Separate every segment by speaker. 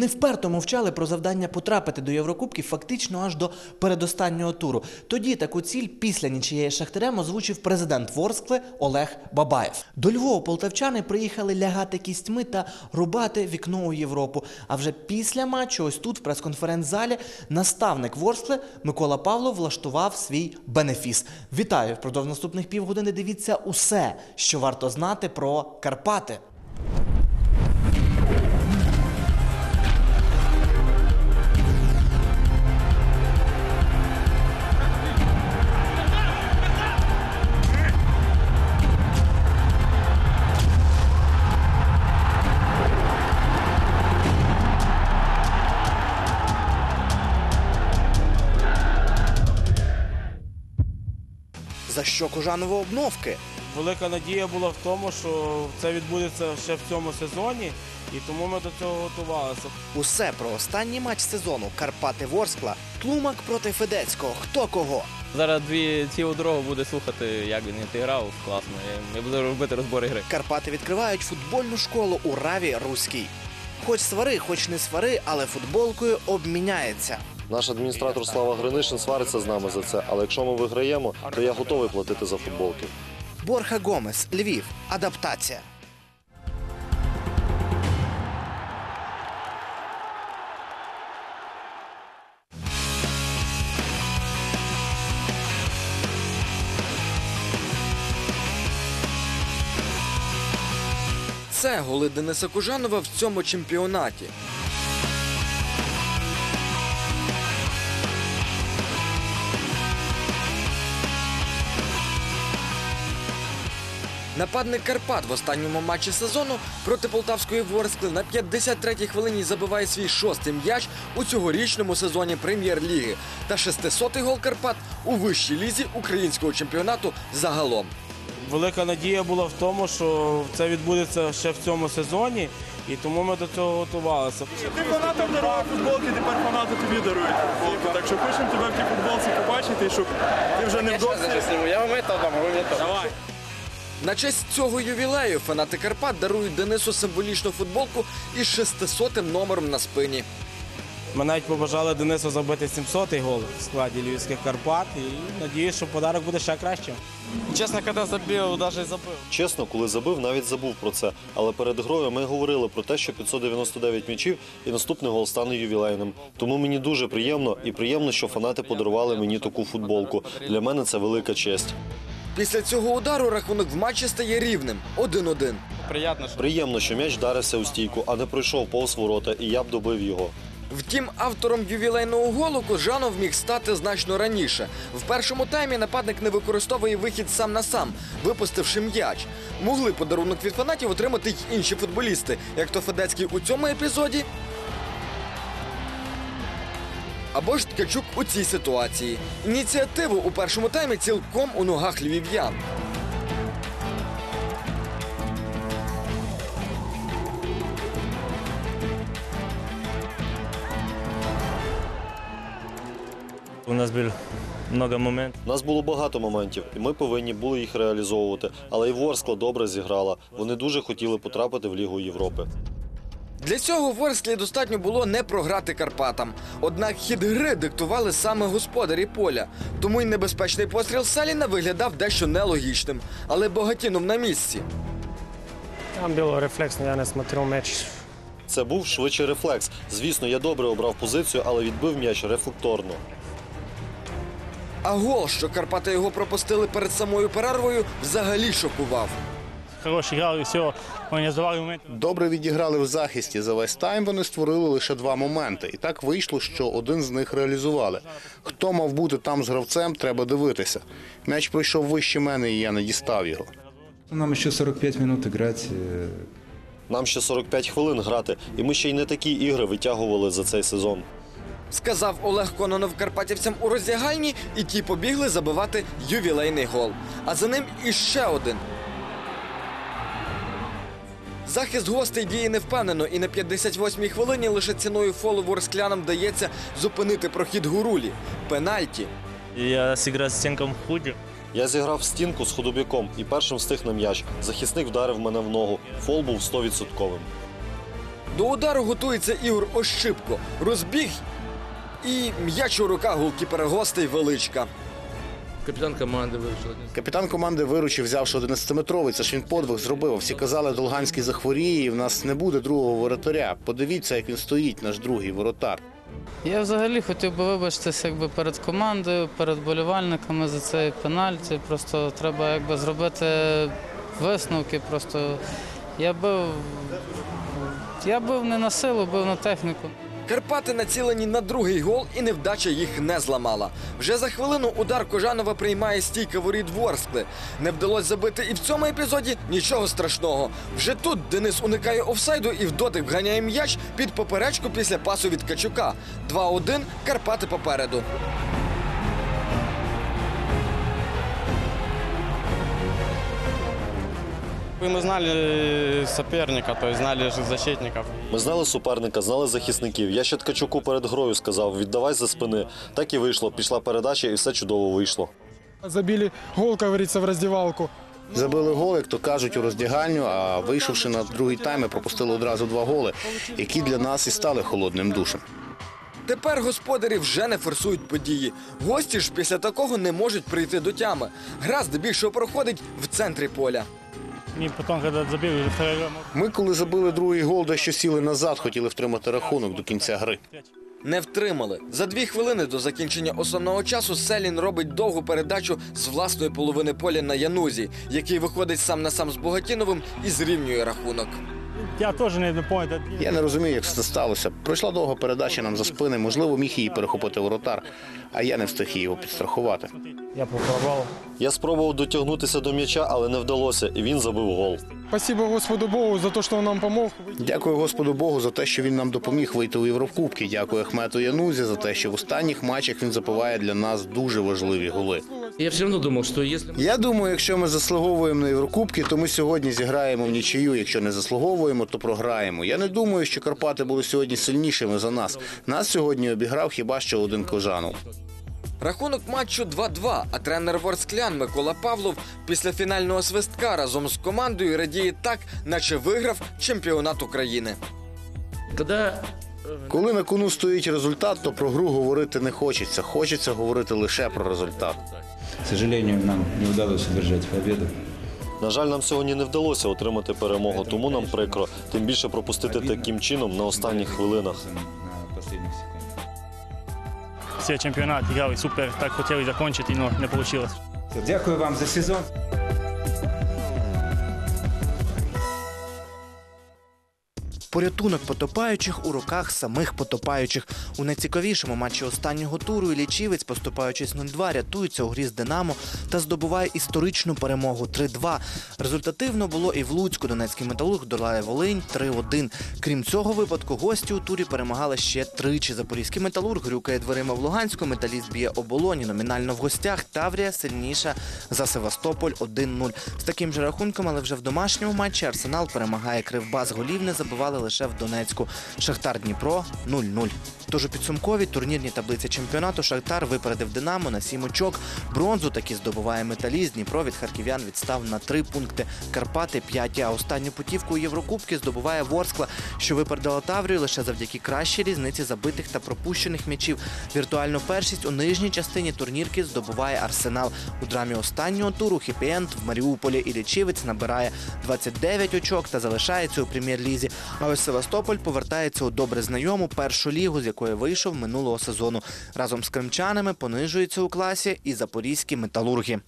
Speaker 1: Вони вперто мовчали про завдання потрапити до Єврокубків фактично аж до передостаннього туру. Тоді таку ціль після нічиєї з Шахтарем озвучив президент Ворскли Олег Бабаєв. До Львова полтавчани приїхали лягати кістьми та рубати вікно у Європу. А вже після матчу, ось тут, в прес-конференц-залі, наставник Ворскли Микола Павлов влаштував свій бенефіс. Вітаю! Впродовж наступних півгодини дивіться усе, що варто знати про Карпати. За що Кожаново обновки?
Speaker 2: Велика надія була в тому, що це відбудеться ще в цьому сезоні, і тому ми до цього готувалися.
Speaker 1: Усе про останній матч сезону Карпати Ворскла. Тлумак проти Федецького. Хто кого?
Speaker 3: Зараз дві цілу дорогу буде слухати, як він грав класно. Я буду робити розбори гри.
Speaker 1: Карпати відкривають футбольну школу у Раві Руській. Хоч свари, хоч не свари, але футболкою обміняється.
Speaker 4: Наш адміністратор Слава Гринишин свариться з нами за це, але якщо ми виграємо, то я готовий платити за футболки.
Speaker 1: Борха Гомес, Львів. Адаптація.
Speaker 5: Це голи Дениса Кужанова в цьому чемпіонаті. Нападник Карпат в останньому матчі сезону проти полтавської Ворскли на 53-й хвилині забиває свій шостий м'яч у цьогорічному сезоні прем'єр-ліги та 600-й гол Карпат у вищій лізі українського чемпіонату загалом.
Speaker 2: Велика надія була в тому, що це відбудеться ще в цьому сезоні, і тому ми до цього готувалися.
Speaker 6: Ти фанатам дарував футболки, тепер фанати тобі дарують футболку. Так що хочемо тебе в тій футболці побачити, щоб ти вже не вдовсі.
Speaker 2: Давай.
Speaker 5: На честь цього ювілею фанати Карпат дарують Денису символічну футболку із 600 номером на спині.
Speaker 2: Ми навіть побажали Денису забити 700-й гол в складі Львівських Карпат, і надіюсь, що подарок буде ще кращим.
Speaker 3: Чесно, коли забив, навіть забив.
Speaker 4: Чесно, коли забив, навіть забув про це. Але перед грою ми говорили про те, що 599 м'ячів і наступний гол стане ювілейним. Тому мені дуже приємно і приємно, що фанати подарували мені таку футболку. Для мене це велика честь.
Speaker 5: Після цього удару рахунок в матчі стає рівним 1-1.
Speaker 3: Приємно, що
Speaker 4: Приємно, що м'яч вдарився у стійку, а не пройшов повз ворота, і я б добив його.
Speaker 5: Втім, автором ювілейного голу Кожанов міг стати значно раніше. В першому таймі нападник не використовує вихід сам на сам, випустивши м'яч. Могли подарунок від фанатів отримати й інші футболісти, як то Федецький у цьому епізоді. Або ж Ткачук у цій ситуації. Ініціативу у першому таймі цілком у ногах львів'ян.
Speaker 7: У нас было много моментов.
Speaker 4: У нас було багато моментів, і ми повинні були їх реалізовувати. Але і Ворскла добре зіграла. Вони дуже хотіли потрапити в Лігу Європи.
Speaker 5: Для цього Ворсклі достатньо було не програти Карпатам. Однак хід гри диктували саме господарі поля. Тому й небезпечний постріл Саліна виглядав дещо нелогічним, але Богатінов на місці.
Speaker 7: Там было рефлексно, я не смотрел мяч.
Speaker 4: Це був швидший рефлекс. Звісно, я добре обрав позицію, але відбив м'яч рефлекторно.
Speaker 5: А гол, що Карпати його пропустили перед самою перервою, взагалі шокував.
Speaker 7: Хороший играл и все. Он не сдавал моменты.
Speaker 8: Добре відіграли в захисті. За весь тайм вони створили лише два моменти. І так вийшло, що один з них реалізували. Хто мав бути там з гравцем, треба дивитися. М'яч пройшов вище мене, і я не дістав його.
Speaker 9: Нам еще 45 минут играть. э,
Speaker 4: Нам ще 45 хвилин грати, і ми ще й не такі ігри витягували за цей сезон.
Speaker 5: Сказав Олег Кононов карпатівцям у роздягальні, і ті побігли забивати ювілейний гол. А за ним іще один. Захист гостей діє невпевнено, і на 58-й хвилині лише ціною фолу ворсклянам вдається зупинити прохід гурулі. Пенальті.
Speaker 7: Я сыграл с стенком худи.
Speaker 4: Я зіграв стінку з ходобяком і першим встиг на м'яч. Захисник вдарив мене в ногу. Фол був 100%.
Speaker 5: До удару готується Ігор Ощипко. Розбіг і м'яч у руках голкіпера гостей величка.
Speaker 10: Капітан команди вирішив.
Speaker 8: Капітан команди виручив, взявши 11-метровий. Це ж він подвиг зробив. Всі казали, Долганський захворіє, і в нас не буде другого воротаря. Подивіться, як він стоїть, наш другий воротар.
Speaker 11: Я взагалі хотів би вибачитися якби перед командою, перед болівальниками за цей пенальті. Просто треба якби зробити висновки. Просто я бив, я бив не на силу, бив на техніку.
Speaker 5: Карпати націлені на другий гол, і невдача їх не зламала. Вже за хвилину удар Кожанова приймає стійка воріт Ворскли. Не вдалося забити і в цьому епізоді нічого страшного. Вже тут Денис уникає офсайду і в дотик вганяє м'яч під поперечку після пасу від Качука. 2-1, Карпати попереду.
Speaker 2: Мы знали соперника, то есть знали защитников.
Speaker 4: Ми знали суперника, знали захисників. Я ще Ткачуку перед грою сказав: віддавай за спини. Так і вийшло. Пішла передача, і все чудово вийшло.
Speaker 7: Забили гол, как говорится, в раздевалку.
Speaker 8: Забили гол, як то кажуть, у роздягальню, а вийшовши на другий тайм, ми пропустили одразу два голи, які для нас і стали холодним душем.
Speaker 5: Тепер господарі вже не форсують події. Гості ж після такого не можуть прийти до тями. Гра здебільшого проходить в центрі поля.
Speaker 7: Второй гол,
Speaker 8: Ми, коли забили другий гол, дещо сіли назад, хотіли втримати рахунок до кінця гри.
Speaker 5: Не втримали. За дві хвилини до закінчення основного часу Селін робить довгу передачу з власної половини поля на Янузі, який виходить сам на сам з Богатіновим і зрівнює рахунок.
Speaker 7: я не.
Speaker 8: Я не розумію, як це сталося. Пройшла довга передача нам за спини. Можливо, міг її перехопити воротар, а я не встиг її його підстрахувати.
Speaker 7: Я попробовал.
Speaker 4: Я спробував дотягнутися до м'яча, але не вдалося, і він забив гол.
Speaker 7: Спасибо Господу Богу за то, что Он нам помог.
Speaker 8: Дякую Господу Богу за те, що він нам допоміг вийти у Єврокубки. Дякую Ахмету Янузі за те, що в останніх матчах він забиває для нас дуже важливі голи.
Speaker 10: Я все равно думал, что если...
Speaker 8: Я думаю, якщо ми заслуговуємо на Єврокубки, то ми сьогодні зіграємо в нічию. Якщо не заслуговуємо, то програємо. Я не думаю, що Карпати були сьогодні сильнішими за нас. Нас сьогодні обіграв хіба що один Кожанов.
Speaker 5: Рахунок матчу 2-2, а тренер Ворсклян Микола Павлов після фінального свистка разом з командою радіє так, наче виграв чемпіонат України.
Speaker 10: Когда
Speaker 8: Коли на кону стоїть результат, то про гру говорити не хочеться. Хочеться говорити лише про результат.
Speaker 9: К сожалению, нам не удалось одержать победу.
Speaker 4: На жаль, нам сьогодні не вдалося отримати перемогу, тому нам прикро, тим більше пропустити таким чином на останніх хвилинах.
Speaker 9: На последних секундах.
Speaker 7: Все чемпионат играли супер, так хотели закончить, но не получилось.
Speaker 9: Дякую вам за сезон.
Speaker 1: Порятунок потопаючих у руках самих потопаючих. У найцікавішому матчі останнього туру Іллічівець, поступаючись 0-2, рятується у грі з Динамо та здобуває історичну перемогу 3-2. Результативно було і в Луцьку. Донецький металург долає Волинь 3-1. Крім цього випадку, гості у турі перемагали ще тричі. Запорізький металург грюкає дверима в Луганську, металіст б'є оболоні. Номінально в гостях Таврія сильніша за Севастополь 1-0. З таким же рахунком, але вже в домашньому матчі Арсенал перемагає Кривбас. Голів не забивали лише в Донецьку. Шахтар Дніпро 0-0. Тож у підсумковій турнірній таблиці чемпіонату Шахтар випередив Динамо на 7 очок. Бронзу таки здобуває металіст. Дніпро від харків'ян відстав на 3 пункти. Карпати 5. А останню путівку у Єврокубки здобуває Ворскла, що випередила Таврію лише завдяки кращій різниці забитих та пропущених м'ячів. Віртуальну першість у нижній частині турнірки здобуває Арсенал. У драмі останнього туру хіпі-енд в Маріуполі і Лічівець набирає 29 очок та залишається у прем'єр-лізі. А ось Севастополь повертається у добре знайому першу лігу, з якої вийшов минулого сезону. Разом з кримчанами понижується у класі і запорізькі металурги.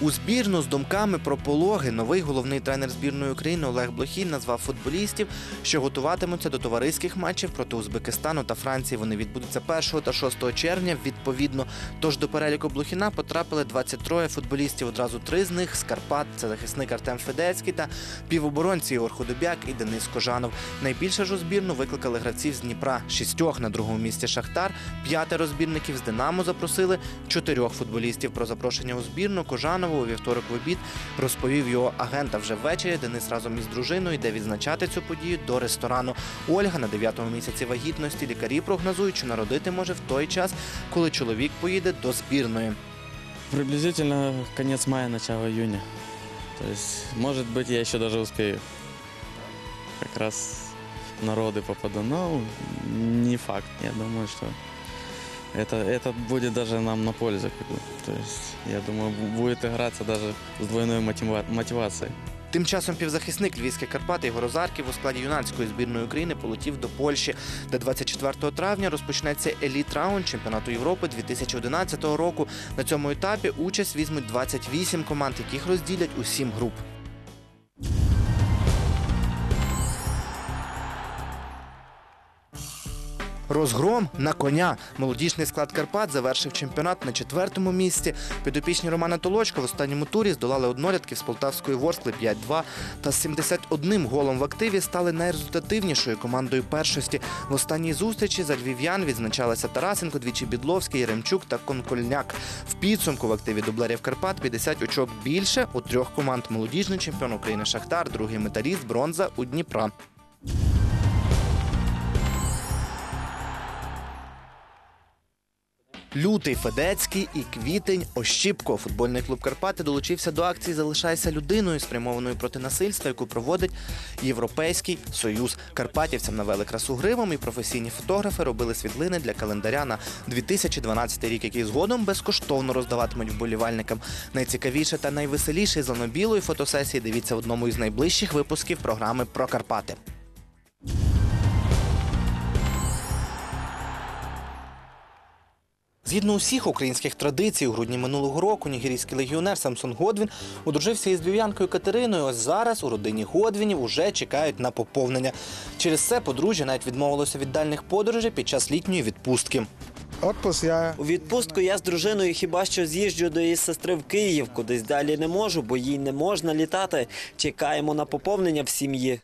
Speaker 1: У збірну з думками про пологи новий головний тренер збірної України Олег Блохін назвав футболістів, що готуватимуться до товариських матчів проти Узбекистану та Франції. Вони відбудуться 1 та 6 червня відповідно. Тож до переліку Блохіна потрапили 23 футболістів. Одразу три з них з Карпат. Це захисник Артем Федецький та півоборонці Ігор Худобяк і Денис Кожанов. Найбільше ж у збірну викликали гравців з Дніпра. Шістьох на другому місці Шахтар, п'ятеро збірників з Динамо запросили чотирьох футболістів. Про запрошення у збірну Кожанову у вівторок в обід розповів його агент. А вже ввечері Денис разом із дружиною йде відзначати цю подію до ресторану. Ольга на дев'ятому місяці вагітності. Лікарі прогнозують, що народити може в той час, коли чоловік поїде до збірної.
Speaker 2: Приблизительно конец мая, начало июня. То может быть, я еще даже успею. Как раз в народы попаду. Но не факт. Я думаю, что это, это будет даже нам на пользу. как бы. То есть, я думаю, бу- будет играться даже с двойной мотива- мотивацией.
Speaker 1: Тим часом півзахисник Львівських Карпат Ігор Озарків у складі юнацької збірної України полетів до Польщі, де 24 травня розпочнеться еліт раунд чемпіонату Європи 2011 року. На цьому етапі участь візьмуть 28 команд, яких розділять у 7 груп. Розгром на коня. Молодіжний склад Карпат завершив чемпіонат на четвертому місці. Підопічні Романа Толочка в останньому турі здолали однолітків з полтавської Ворскли 5-2 та з 71 голом в активі стали найрезультативнішою командою першості. В останній зустрічі за львів'ян відзначалися Тарасенко, двічі Бідловський, Яремчук та Конкольняк. В підсумку в активі дублерів Карпат 50 очок більше у трьох команд. Молодіжний чемпіон України Шахтар, другий металіст, бронза у Дніпра. Лютий Федецький і квітень Ощіпко. Футбольний клуб Карпати долучився до акції Залишайся людиною, спрямованої проти насильства, яку проводить Європейський Союз. Карпатівцям навели красу гривом, і професійні фотографи робили світлини для календаря на 2012 рік, який згодом безкоштовно роздаватимуть вболівальникам. Найцікавіше та найвеселіше зелено-білої фотосесії дивіться в одному із найближчих випусків програми про Карпати. Згідно усіх українських традицій, у грудні минулого року нігерійський легіонер Самсон Годвін одружився із львів'янкою Катериною. Ось зараз у родині Годвінів уже чекають на поповнення. Через це подружжя навіть відмовилося від дальних подорожей під час літньої відпустки.
Speaker 12: У відпустку я з дружиною хіба що з'їжджу до її сестри в Київ, кудись далі не можу, бо їй не можна літати. Чекаємо на поповнення в сім'ї.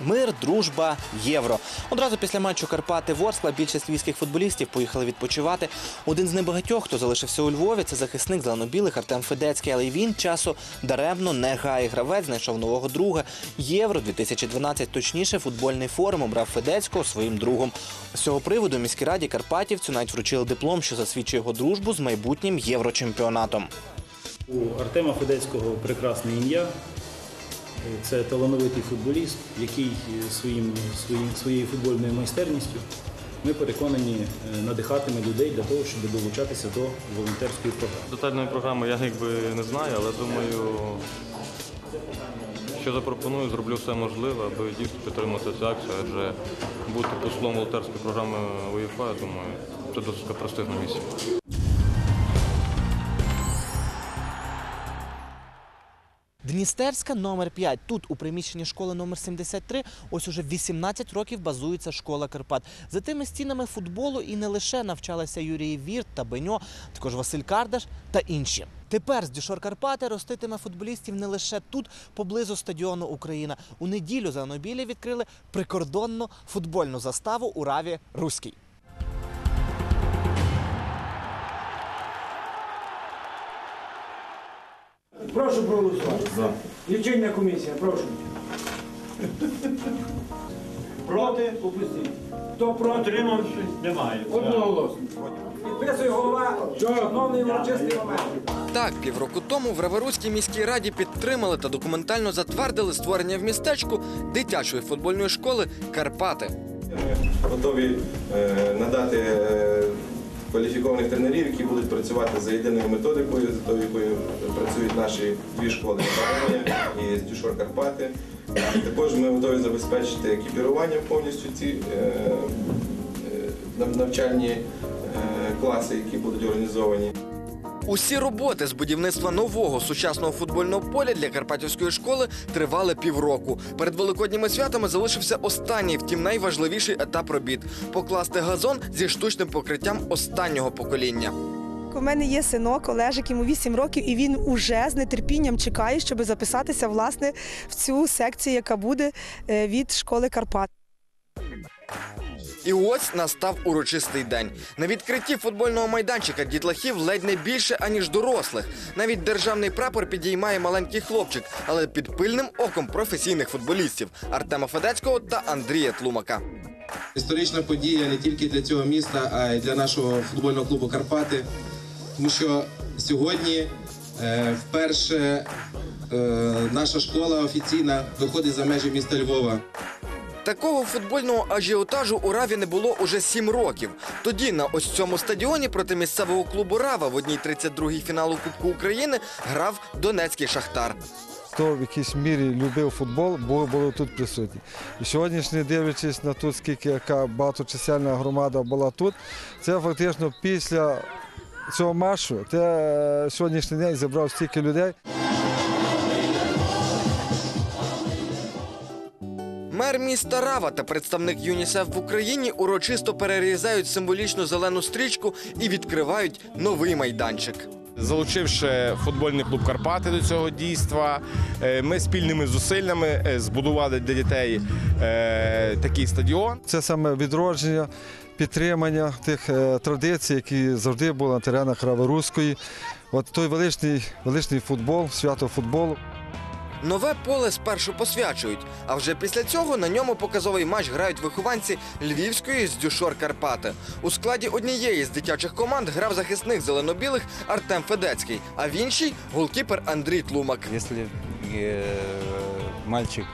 Speaker 1: Мир, дружба, євро. Одразу після матчу Карпати Ворскла більшість львівських футболістів поїхали відпочивати. Один з небагатьох, хто залишився у Львові, це захисник зеленобілих Артем Федецький, але й він часу даремно не гає. Гравець знайшов нового друга. Євро 2012 точніше футбольний форум обрав Федецького своїм другом. З цього приводу міській раді Карпатівцю навіть вручили диплом, що засвідчує його дружбу з майбутнім єврочемпіонатом.
Speaker 13: У Артема Федецького прекрасне ім'я. Це талановитий футболіст, який своїм, своїм, своєю футбольною майстерністю, ми переконані, е, надихатиме людей для того, щоб долучатися до волонтерської програми.
Speaker 14: Детальної програми я якби не знаю, але думаю, що запропоную, зроблю все можливе, аби дійсно підтримати цю акцію, адже бути послом волонтерської програми УЄФА, я думаю, це досить престижна місія.
Speaker 1: Дністерська номер 5. Тут у приміщенні школи номер 73 ось уже 18 років базується школа Карпат. За тими стінами футболу і не лише навчалися Юрій Вірт та Беньо, також Василь Кардаш та інші. Тепер з Дюшор Карпати роститиме футболістів не лише тут, поблизу стадіону Україна. У неділю за Нобілі відкрили прикордонну футбольну заставу у Раві Руській.
Speaker 15: Прошу проголосувати. Лічильна комісія, прошу. Проти? Опустіть. Хто проти? Утримався? Немає. Одноголосно. Підписує голова. Шановний урочистий момент.
Speaker 5: Так, півроку тому в Раворуській міській раді підтримали та документально затвердили створення в містечку дитячої футбольної школи Карпати.
Speaker 16: готові е, надати е, кваліфікованих тренерів, які будуть працювати за єдиною методикою, за тою, якою працюють наші дві школи Академія і Дюшор Карпати. Також ми готові забезпечити екіпіруванням повністю ці е, е, нав- навчальні е, класи, які будуть організовані.
Speaker 5: Усі роботи з будівництва нового сучасного футбольного поля для карпатівської школи тривали півроку. Перед великодніми святами залишився останній, втім найважливіший етап робіт покласти газон зі штучним покриттям останнього покоління.
Speaker 17: У мене є синок Олежик, йому 8 років, і він уже з нетерпінням чекає, щоб записатися власне в цю секцію, яка буде е, від школи Карпат.
Speaker 5: І ось настав урочистий день. На відкритті футбольного майданчика дітлахів ледь не більше, аніж дорослих. Навіть державний прапор підіймає маленький хлопчик, але під пильним оком професійних футболістів Артема Федецького та Андрія Тлумака.
Speaker 16: Історична подія не тільки для цього міста, а й для нашого футбольного клубу Карпати. Тому що сьогодні е, вперше е, наша школа офіційна виходить за межі міста Львова.
Speaker 5: Такого футбольного ажіотажу у Раві не було уже сім років. Тоді на ось цьому стадіоні проти місцевого клубу Рава в одній 32-й фіналу Кубку України грав Донецький Шахтар.
Speaker 18: хто в якійсь мірі любив футбол, були, були тут присутні. І сьогоднішній, дивлячись на тут, скільки яка багаточисельна громада була тут, це фактично після цього маршу, те е, сьогоднішній день зібрав стільки людей.
Speaker 5: Мер міста Рава та представник ЮНІСЕФ в Україні урочисто перерізають символічну зелену стрічку і відкривають новий майданчик.
Speaker 19: Залучивши футбольний клуб Карпати до цього дійства, е, ми спільними зусиллями е, збудували для дітей е, такий стадіон.
Speaker 18: Це саме відродження, підтримання тих традицій, які завжди були на теренах Рави Руської. От той величний, величний футбол, свято футболу.
Speaker 5: Нове поле спершу посвячують, а вже після цього на ньому показовий матч грають вихованці Львівської з Дюшор Карпати. У складі однієї з дитячих команд грав захисник зелено-білих Артем Федецький, а в іншій голкіпер Андрій Тлумак.
Speaker 9: Если э, мальчик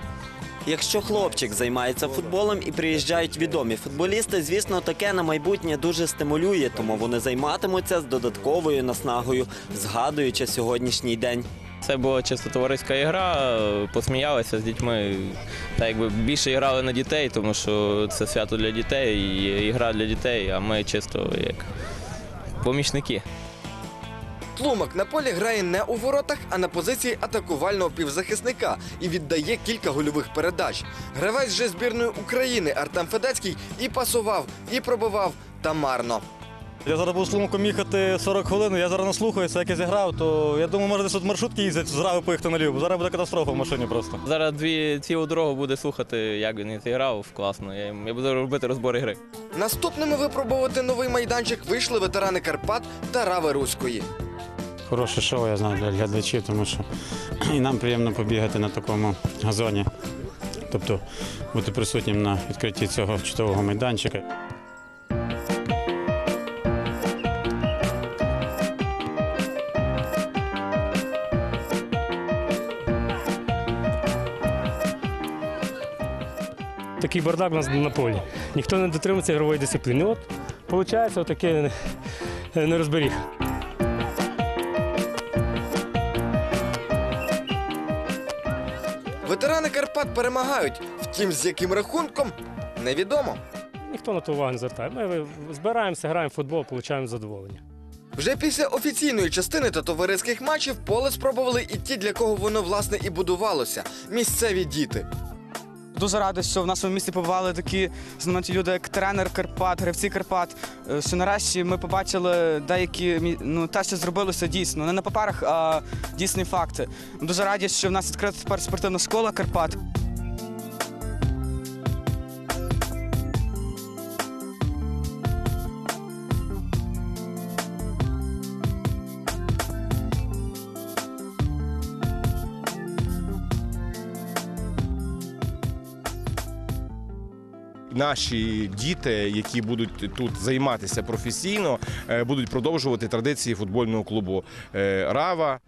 Speaker 12: Якщо хлопчик займається футболом і приїжджають відомі футболісти, звісно, таке на майбутнє дуже стимулює, тому вони займатимуться з додатковою наснагою, згадуючи сьогоднішній день.
Speaker 3: Це була чисто товариська ігра, посміялися з дітьми. Та якби більше грали на дітей, тому що це свято для дітей ігра для дітей, а ми чисто як помічники.
Speaker 5: Тлумак на полі грає не у воротах, а на позиції атакувального півзахисника і віддає кілька гольових передач. Гравець же збірної України Артем Федецький і пасував, і пробивав, та марно.
Speaker 20: Я зараз був з Лумком їхати 40 хвилин, я зараз наслухаюся, як я зіграв, то я думаю, може десь тут маршрутки їздять, зразу поїхати наліво, бо зараз буде катастрофа в машині просто.
Speaker 3: Зараз дві цілу дорогу буде слухати, як він зіграв класно. Я, я буду робити розбори гри.
Speaker 5: Наступними випробувати новий майданчик вийшли ветерани Карпат та Рави Руської.
Speaker 21: Хороше шоу, я знаю, для глядачів, тому що і нам приємно побігати на такому газоні. Тобто бути присутнім на відкритті цього чудового майданчика.
Speaker 22: Такий бардак у нас на полі. Ніхто не дотримується ігрової дисципліни. От, виходить, отаке нерозберіг.
Speaker 5: Ветерани Карпат перемагають, втім, з яким рахунком невідомо.
Speaker 22: Ніхто на то увагу не звертає. Ми збираємося, граємо в футбол, отримуємо задоволення.
Speaker 5: Вже після офіційної частини та товариських матчів поле спробували і ті, для кого воно власне і будувалося місцеві діти.
Speaker 23: Дуже радий, що в нашому місті побували такі знамениті люди, як тренер Карпат, гравці Карпат. Е, Що нарешті ми побачили деякі ну те, що зробилося дійсно, не на паперах, а дійсні факти. Дуже раді, що в нас відкрита тепер спортивна школа Карпат.
Speaker 19: Наші діти, які будуть тут займатися професійно, е, будуть продовжувати традиції футбольного клубу е, Рава.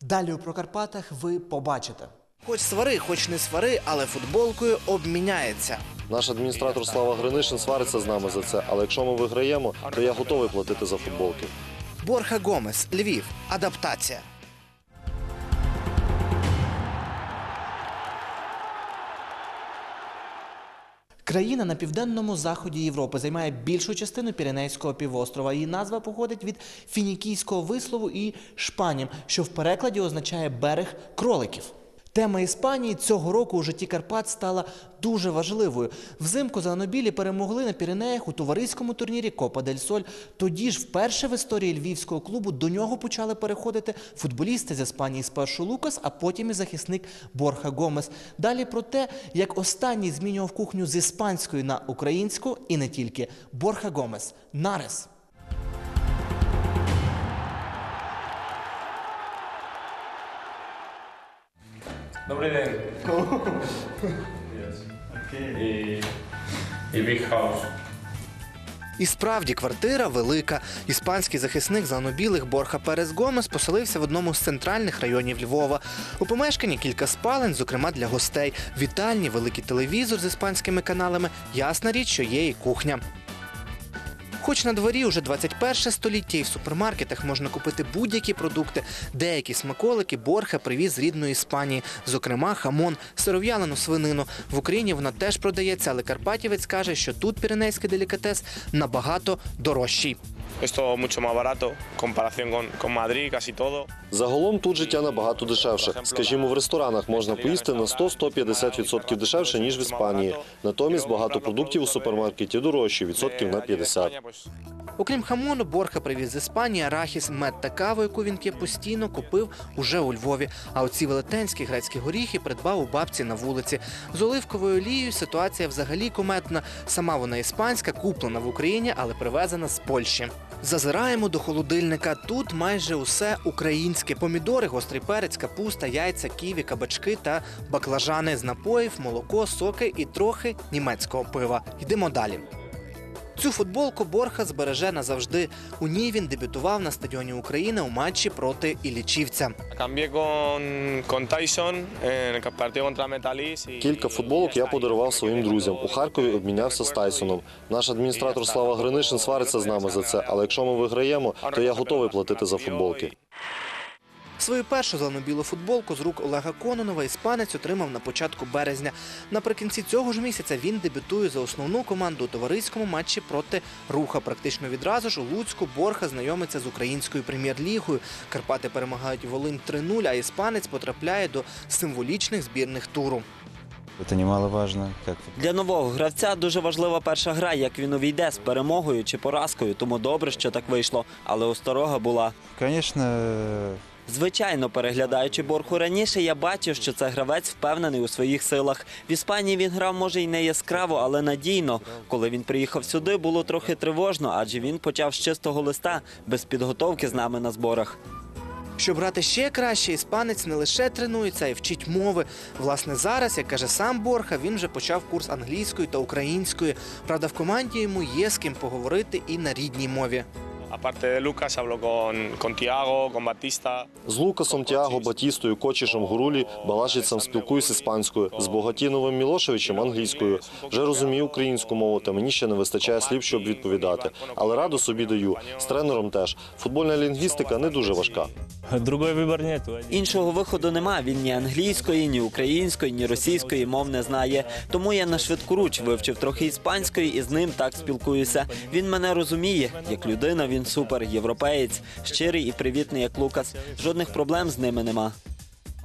Speaker 1: Далі у Прокарпатах ви побачите. Хоч свари, хоч не свари, але футболкою обміняється.
Speaker 4: Наш адміністратор Слава Гринишин свариться з нами за це, але якщо ми виграємо, то я готовий платити за футболки.
Speaker 1: Борха Гомес, Львів. Адаптація. Країна на південному заході Європи займає більшу частину Піренейського півострова. Її назва походить від фінікійського вислову і шпанім, що в перекладі означає берег кроликів. Тема Іспанії цього року у житті Карпат стала дуже важливою. Взимку зеленобілі перемогли на Піренеях у товариському турнірі Копа дель Соль. Тоді ж вперше в історії львівського клубу до нього почали переходити футболісти з Іспанії спершу Лукас, а потім і захисник Борха Гомес. Далі про те, як останній змінював кухню з іспанської на українську і не тільки Борха Гомес. Нарес.
Speaker 14: Добрий день. І, і big house.
Speaker 1: І справді квартира велика. Іспанський захисник зеленобілих Борха Перес Гомес поселився в одному з центральних районів Львова. У помешканні кілька спалень, зокрема для гостей. Вітальні, великий телевізор з іспанськими каналами. Ясна річ, що є і кухня. Хоч на дворі уже 21 століття і в супермаркетах можна купити будь-які продукти. Деякі смаколики Борха привіз з рідної Іспанії, зокрема хамон, сиров'ялену свинину. В Україні вона теж продається, але Карпатівець каже, що тут піренейський делікатес набагато дорожчий.
Speaker 24: Esto mucho más todo.
Speaker 4: Загалом тут життя набагато дешевше. Скажімо, в ресторанах можна поїсти на 100-150% дешевше, ніж в Іспанії. Натомість багато продуктів у супермаркеті дорожчі, відсотків на 50.
Speaker 1: Окрім хамону, Борха привіз з Іспанії арахіс, мед та каву, яку він п'є постійно, купив уже у Львові. А оці велетенські грецькі горіхи придбав у бабці на вулиці. З оливковою олією ситуація взагалі кометна. Сама вона іспанська, куплена в Україні, але привезена з Польщі. Зазираємо до холодильника. Тут майже усе українське: помідори, гострий перець, капуста, яйця, ківі, кабачки та баклажани з напоїв, молоко, соки і трохи німецького пива. Йдемо далі. Цю футболку Борха збереже назавжди. У ній він дебютував на стадіоні України у матчі проти.
Speaker 24: Y,
Speaker 4: Кілька футболок я подарував своїм друзям. У Харкові обмінявся з Тайсоном. Наш адміністратор Слава Гринишин свариться з нами за це, але якщо ми виграємо, то я готовий платити за футболки.
Speaker 1: Свою першу зелено-білу футболку з рук Олега Кононова іспанець отримав на початку березня. Наприкінці цього ж місяця він дебютує за основну команду у товариському матчі проти Руха. Практично відразу ж у Луцьку Борха знайомиться з українською прем'єр-лігою. Карпати перемагають Волинь 3-0, а іспанець потрапляє до символічних збірних туру.
Speaker 9: Это немаловажно, как
Speaker 12: Для нового гравця дуже важлива перша гра, як він увійде з перемогою чи поразкою, тому добре, що так вийшло. Але осторога була.
Speaker 9: Конечно,
Speaker 12: Звичайно, переглядаючи Борху раніше, я бачив, що це гравець впевнений у своїх силах. В Іспанії він грав може й не яскраво, але надійно. Коли він приїхав сюди, було трохи тривожно, адже він почав з чистого листа, без підготовки з нами на зборах.
Speaker 1: Щоб грати ще краще, іспанець не лише тренується, а й вчить мови. Власне, зараз, як каже сам Борха, він вже почав курс англійської та української. Правда, в команді йому є з ким поговорити і на рідній мові.
Speaker 24: Aparte de Lucas, hablo con, con Tiago, con Batista.
Speaker 4: З Лукасом, Тіаго, Батістою, Кочішем, Гурулі, Балашицем спілкуюся іспанською, з Богатіновим Мілошевичем англійською. Вже розумію українську мову, та мені ще не вистачає слів, щоб відповідати. Але раду собі даю. З тренером теж. Футбольна лінгвістика не дуже важка.
Speaker 22: Другой выбор нету.
Speaker 12: Іншого виходу нема. Він ні англійської, ні української, ні російської мов не знає. Тому я на швидкоруч вивчив трохи іспанської і з ним так спілкуюся. Він мене розуміє. Як людина, він супер, європеєць, щирий і привітний, як Лукас. Жодних проблем з ними нема.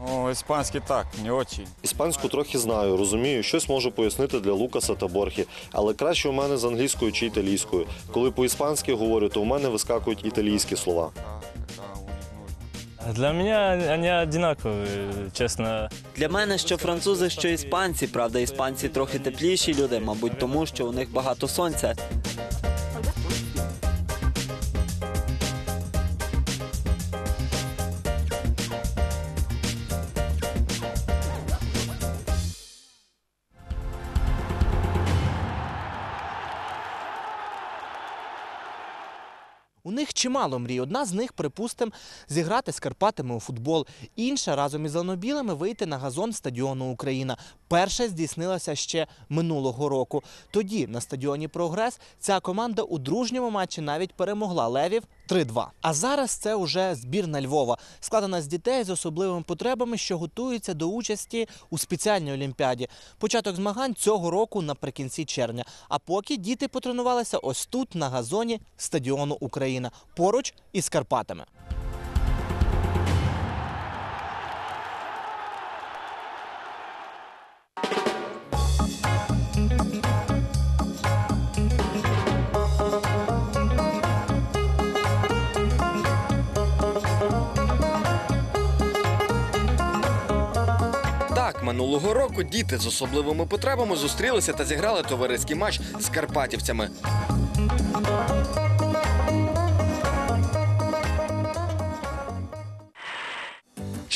Speaker 9: ну, испанский так, не очень.
Speaker 4: Іспанську трохи знаю, розумію, щось можу пояснити для Лукаса та Борхі, але краще у мене з англійською чи італійською. Коли по-іспанськи говорю, то у мене вискакують італійські слова.
Speaker 22: Для меня они одинаковые, честно.
Speaker 12: Для мене що французи, що іспанці. Правда, іспанці трохи тепліші люди, мабуть, тому що у них багато сонця.
Speaker 1: Чимало мрій. Одна з них, припустимо, зіграти з Карпатами у футбол. Інша разом із зеленобілими вийти на газон стадіону Україна. Перша здійснилася ще минулого року. Тоді на стадіоні Прогрес ця команда у дружньому матчі навіть перемогла левів 3-2. А зараз це уже збірна Львова, складена з дітей з особливими потребами, що готуються до участі у спеціальній олімпіаді. Початок змагань цього року наприкінці червня. А поки діти потренувалися ось тут, на газоні стадіону Україна, поруч із Карпатами.
Speaker 5: Минулого року діти з особливими потребами зустрілися та зіграли товариський матч з карпатівцями.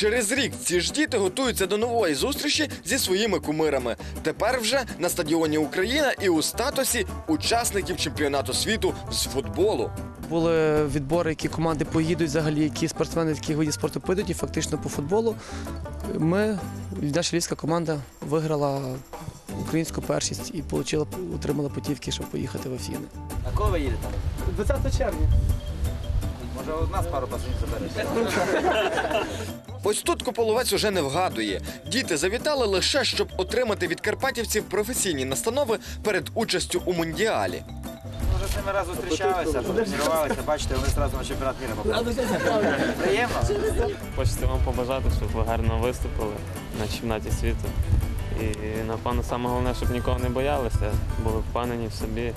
Speaker 5: Через рік ці ж діти готуються до нової зустрічі зі своїми кумирами. Тепер вже на стадіоні Україна і у статусі учасників чемпіонату світу з футболу.
Speaker 25: Були відбори, які команди поїдуть, взагалі, які спортсмени яких видів спорту поїдуть, і фактично по футболу ми, наша львівська команда виграла українську першість і получила, отримала путівки, щоб поїхати в Афіни.
Speaker 12: А коли ви їдете?
Speaker 25: 20 червня.
Speaker 12: Може, у нас пару пасажирів заберете?
Speaker 5: Ось тут Кополовець уже не вгадує. Діти завітали лише, щоб отримати від карпатівців професійні настанови перед участю у мундіалі.
Speaker 26: Ми вже з ними раз зустрічалися, тренувалися, бачите, вони одразу на чемпіонат міра попали. Приємно?
Speaker 2: Хочеться вам побажати, щоб ви гарно виступили на чемпіонаті світу. І напевно саме головне, щоб нікого не боялися, були впевнені в собі.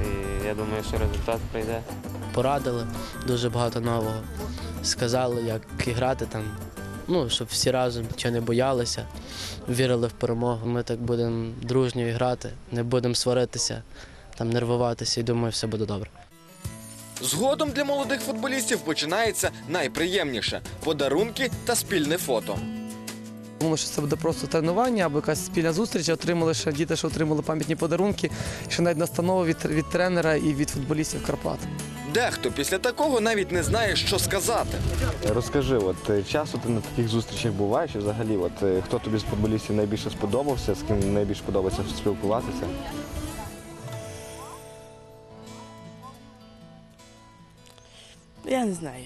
Speaker 2: І я думаю, що результат прийде.
Speaker 27: порадили дуже багато нового. Сказали, як грати там. Ну, щоб всі разом нічого не боялися, вірили в перемогу. Ми так будемо дружньо грати, не будемо сваритися, там нервуватися і думаю, все буде добре.
Speaker 5: Згодом для молодих футболістів починається найприємніше подарунки та спільне фото.
Speaker 25: Думали, що це буде просто тренування або якась спільна зустріч. Отримали ще діти, що отримали пам'ятні подарунки, ще навіть настанови від, від тренера і від футболістів Карпат.
Speaker 5: Дехто після такого навіть не знає, що сказати.
Speaker 28: Розкажи, от е, часто ти на таких зустрічах буваєш і взагалі, от е, хто тобі з футболістів найбільше сподобався, з ким найбільше подобається спілкуватися?
Speaker 27: Я не знаю.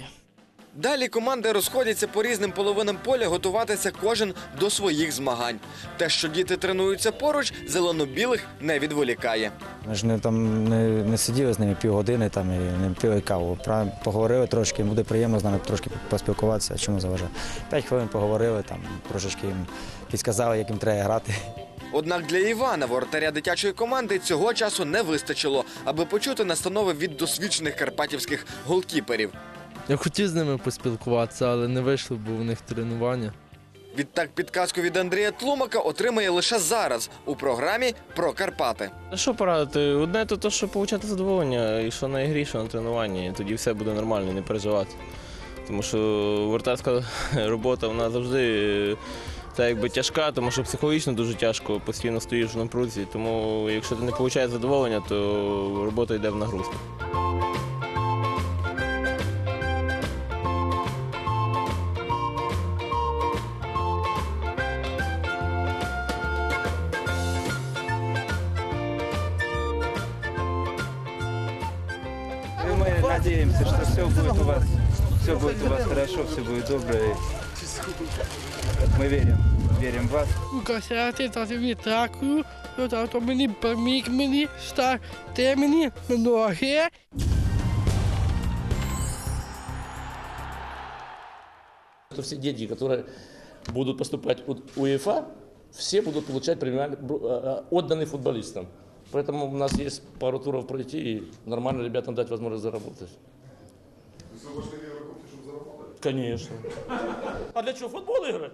Speaker 5: Далі команди розходяться по різним половинам поля готуватися кожен до своїх змагань. Те, що діти тренуються поруч, зелено-білих не відволікає.
Speaker 29: Ми ж не там не, не сиділи з ними півгодини там і не пили каву. Поговорили трошки, буде приємно з нами трошки поспілкуватися, чому заважає. П'ять хвилин поговорили, там трошечки їм підказали, як їм треба грати.
Speaker 5: Однак для Івана, воротаря дитячої команди, цього часу не вистачило, аби почути настанови від досвідчених карпатівських голкіперів.
Speaker 30: Я хотів з ними поспілкуватися, але не вийшло, бо у них тренування.
Speaker 5: Відтак підказку від Андрія Тлумака отримає лише зараз у програмі про Карпати.
Speaker 3: Що порадити? Одне то, то, що отримати задоволення, і що на ігрі, що на тренуванні. Тоді все буде нормально, не переживати. Тому що вратарська робота вона завжди е, та якби тяжка, тому що психологічно дуже тяжко, постійно стоїш в напрузі. Тому якщо ти не отримуєш задоволення, то робота йде в нагрузку.
Speaker 26: надеемся, что все будет у вас, все будет у вас хорошо, все будет добро. и Мы верим, верим в вас.
Speaker 22: Казати, та вітракою, то мені поміг мені, стати мені на ноги.
Speaker 31: что все деньги, которые будут поступать от УЕФА, все будут получать премиальные, бру- э, э, отданы футболистам. Поэтому у нас есть пару туров пройти и нормально ребятам дать возможность заработать. Вы чтобы заработать? Конечно. А для чего футбол играть?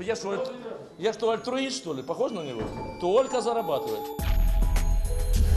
Speaker 31: Я что, я что, альтруист, что ли? Похож на него? Только зарабатывать.